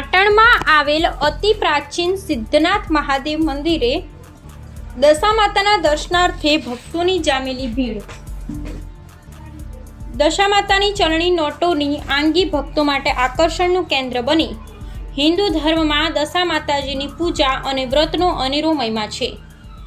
પાટણમાં આવેલ અતિ પ્રાચીન સિદ્ધનાથ મહાદેવ મંદિરે દશા માતાના દર્શનાર્થે ભક્તોની જામેલી ભીડ. દશા માતાની ચરણી નોટોની આંગી ભક્તો માટે આકર્ષણનું કેન્દ્ર બની. હિન્દુ ધર્મમાં દશા માતાજીની પૂજા અને વ્રતનો અનેરો મહિમા છે.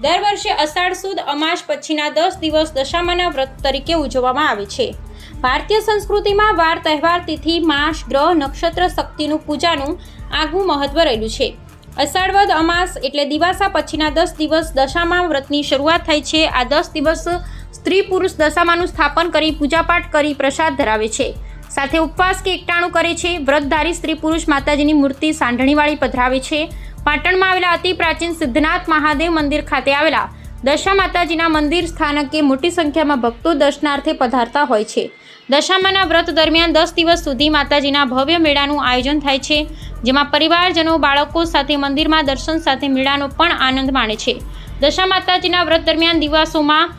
દર વર્ષે અષાઢ સુદ અમાસ પછીના દસ દિવસ દશામાના વ્રત તરીકે ઉજવવામાં આવે છે. ભારતીય સંસ્કૃતિમાં વાર તહેવાર, તિથિ, માસ, ગ્રહ, નક્ષત્ર, શક્તિનું પૂજાનું આગવું મહત્વ રહેલું છે. અષાઢવદ અમાસ એટલે દિવાસા પછીના દસ દિવસ દશામાં વ્રતની શરૂઆત થાય છે. આ દસ દિવસ સ્ત્રી પુરુષ દશામાનું સ્થાપન કરી પૂજાપાઠ કરી પ્રસાદ ધરાવે છે. સાથે ઉપવાસ કે એકટાણું કરે છે. વ્રતધારી સ્ત્રી પુરુષ માતાજીની મૂર્તિ સાંઢણીવાળી પધરાવે છે. પાટણમાં આવેલા અતિ પ્રાચીન સિદ્ધનાથ મહાદેવ મંદિર ખાતે આવેલા દશા માતાજીના મંદિર સ્થાનકે મોટી સંખ્યામાં ભક્તો દર્શનાર્થે પધારતા હોય છે. દશામાના વ્રત દરમિયાન દસ દિવસ સુધી માતાજીના ભવ્ય મેળાનું આયોજન થાય છે, જેમાં પરિવારજનો, બાળકો સાથે મંદિરમાં દર્શન સાથે મેળાનો પણ આનંદ માણે છે. દશા માતાજીના વ્રત દરમિયાન દિવસોમાં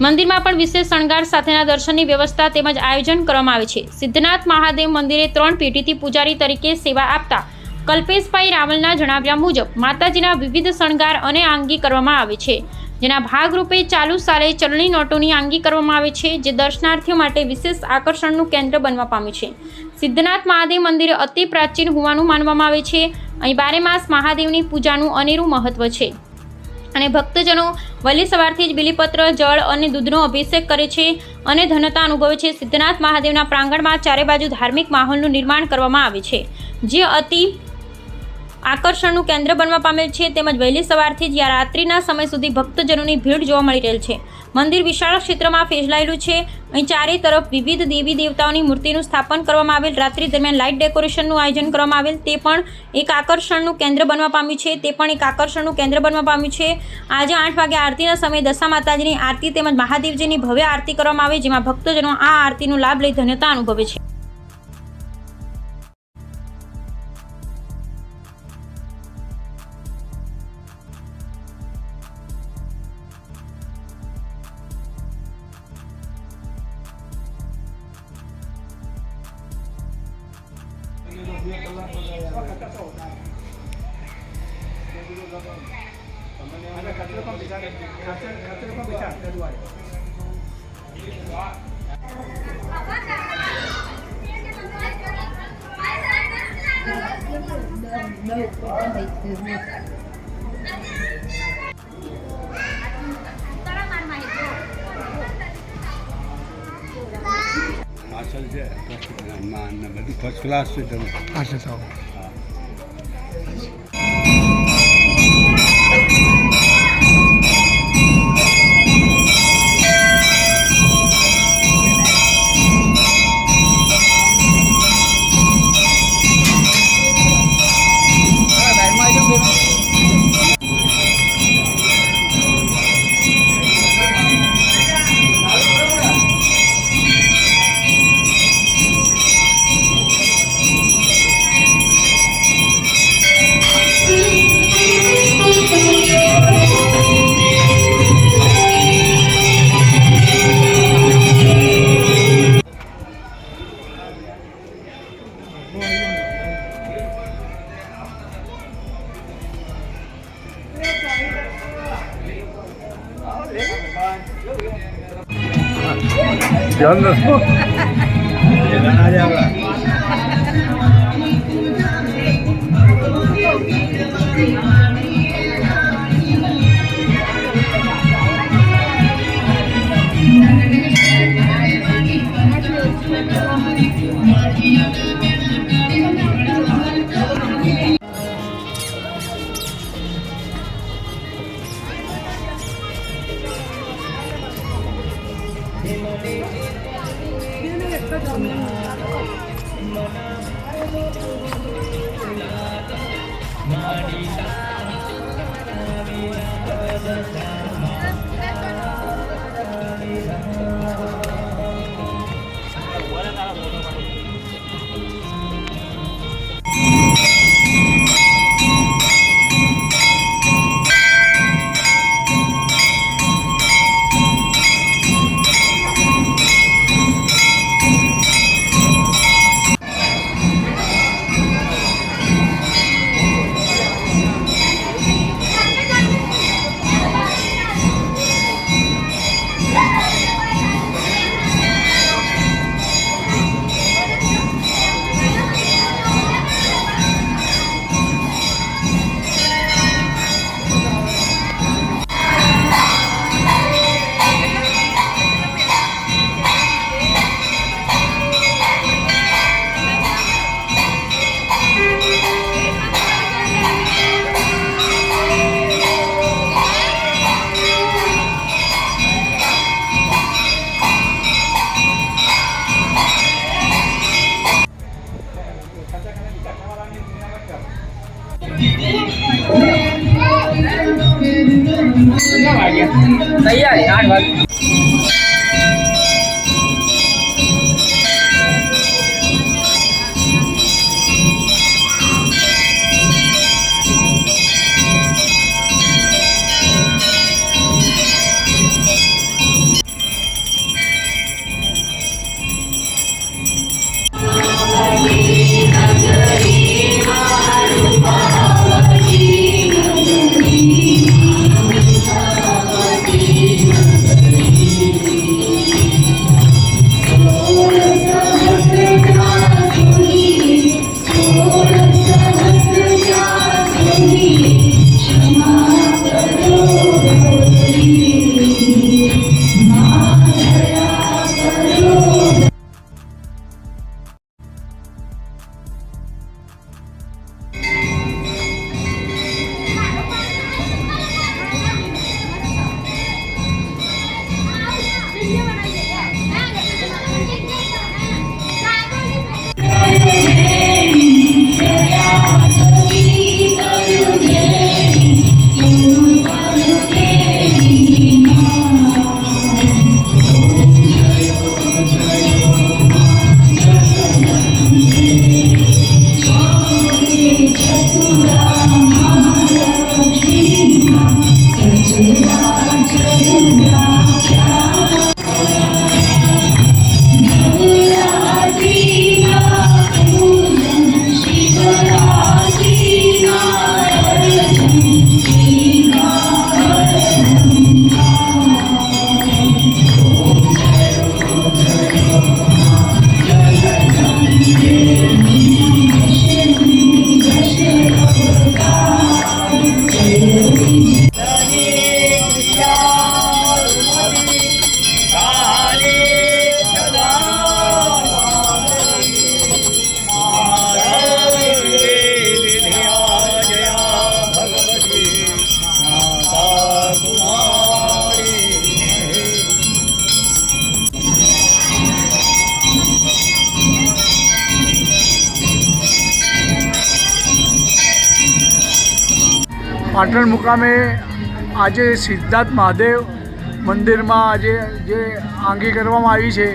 મંદિરમાં પણ વિશેષ શણગાર સાથેના દર્શનની વ્યવસ્થા તેમજ આયોજન કરવામાં આવે છે. સિદ્ધનાથ મહાદેવ મંદિરે ત્રણ પેઢીથી પૂજારી તરીકે સેવા આપતા કલ્પેશભાઈ રાવલના જણાવ્યા મુજબ માતાજીના વિવિધ શણગાર અને આંગી કરવામાં આવે છે, જેના ભાગરૂપે ચાલુ સાલે ચલણી નોટોની આંગી કરવામાં આવે છે, જે દર્શનાર્થીઓ માટે વિશેષ આકર્ષણનું કેન્દ્ર બનવા પામ્યું છે. સિદ્ધનાથ મહાદેવ મંદિર અતિ પ્રાચીન હોવાનું માનવામાં આવે છે. અહીં બારે માસ મહાદેવની પૂજાનું અનેરું મહત્વ છે. અને ભક્તજનો વહેલી સવારથી જ બિલીપત્ર, જળ અને દૂધનો અભિષેક કરે છે અને ધનતા અનુભવે છે. સિદ્ધનાથ મહાદેવના પ્રાંગણમાં ચારે બાજુ ધાર્મિક માહોલનું નિર્માણ કરવામાં આવે છે, જે અતિ આકર્ષણનું કેન્દ્ર બનવા પામેલ છે તેમજ વહેલી સવારથી જ રાત્રિના સમય સુધી ભક્તજનોની ભીડ જોવા મળી રહેલ છે. મંદિર વિશાળ ક્ષેત્રમાં ફેલાયેલું છે. અહીં ચારે તરફ વિવિધ દેવી દેવતાઓની મૂર્તિનું સ્થાપન કરવામાં આવેલ. રાત્રિ દરમિયાન લાઇટ ડેકોરેશનનું આયોજન કરવામાં આવેલ. તે પણ એક આકર્ષણનું કેન્દ્ર બનવા પામ્યું છે. તે પણ એક આકર્ષણનું કેન્દ્ર બનવા પામ્યું છે. આજે આઠ વાગે આરતીના સમયે દશા માતાજીની આરતી તેમજ મહાદેવજીની ભવ્ય આરતી કરવામાં આવે, જેમાં ભક્તજનો આ આરતીનો લાભ લઈ ધન્યતા અનુભવે છે. પાછળ છે માં છે. બધું ફર્સ્ટ ક્લાસ છે તમે. આશા ¿Dónde Thank you. તૈયારી આઠ વાગે પાટણ મુકામે આજે સિદ્ધાર્થ મહાદેવ મંદિરમાં આજે જે આંગી કરવામાં આવી છે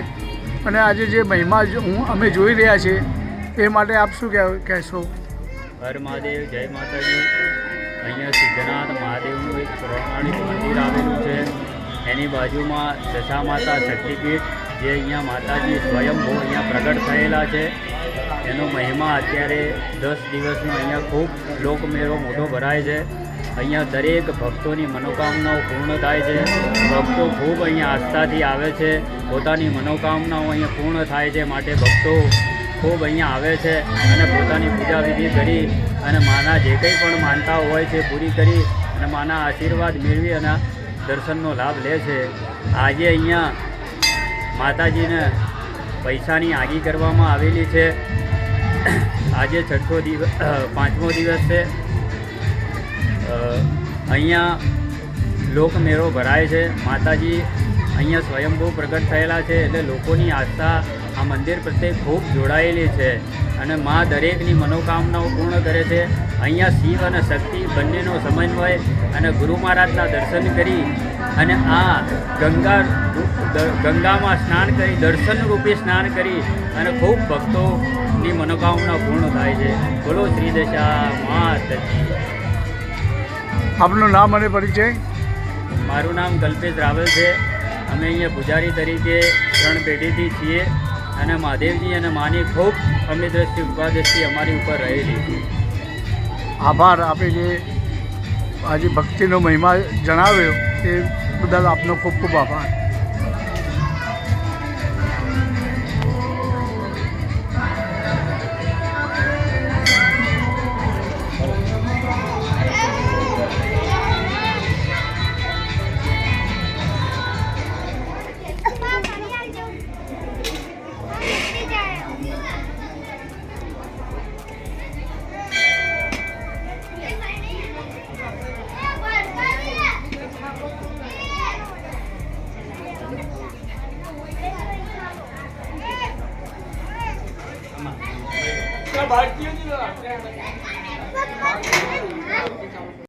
અને આજે જે મહિમા હું અમે જોઈ રહ્યા છે એ માટે આપ શું કહેશો? હર મહાદેવ, જય માતાજી. અહીંયા સિદ્ધનાથ મહાદેવનું એક પૌરાણિક મંદિર આવેલું છે. એની બાજુમાં દશા માતા શક્તિપીઠ, જે અહીંયા માતાજી સ્વયંભૂ અહીંયા પ્રગટ થયેલા છે. એનો મહિમા અત્યારે દસ દિવસનો અહીંયા ખૂબ લોકમેળો મોટો ભરાય છે. અહીંયા દરેક ભક્તોની મનોકામનાઓ પૂર્ણ થાય છે. ભક્તો ખૂબ અહીંયા આસ્થાથી આવે છે. પોતાની મનોકામનાઓ અહીંયા પૂર્ણ થાય છે માટે ભક્તો ખૂબ અહીંયા આવે છે અને પોતાની પૂજા વિધિ કરી અને માના જે કંઈ પણ માનતા હોય છે પૂરી કરી અને માના આશીર્વાદ મેળવી અને દર્શનનો લાભ લે છે. આજે અહીંયા માતાજીને પૈસાની આગી કરવામાં આવેલી છે. આજે છઠ્ઠો દિવસ પાંચમો દિવસ છે. અહીંયા લોકમેળો ભરાય છે. માતાજી અહીંયા સ્વયંભૂ પ્રગટ થયેલા છે એટલે લોકોની આસ્થા આ મંદિર પ્રત્યે ખૂબ જોડાયેલી છે અને મા દરેકની મનોકામનાઓ પૂર્ણ કરે છે. અહીંયા શિવ અને શક્તિ બંનેનો સમન્વય અને ગુરુ મહારાજના દર્શન કરી અને આ ગંગા ગંગામાં સ્નાન કરી, દર્શન રૂપે સ્નાન કરી અને ખૂબ ભક્તોની મનોકામના પૂર્ણ થાય છે. બોલો શ્રી દશા માતજી. આપનું નામ અને પરિચય? મારું નામ કલ્પેશ રાવલ છે. અમે અહીંયા પૂજારી તરીકે ત્રણ પેઢીથી છીએ અને મહાદેવજી અને માની ખૂબ અમી દ્રષ્ટિ કૃપા દ્રષ્ટિ અમારી ઉપર રહેલી. છે આભાર આપે જે આજે ભક્તિનો મહિમા જણાવ્યો એ બદલ આપનો ખૂબ ખૂબ આભાર.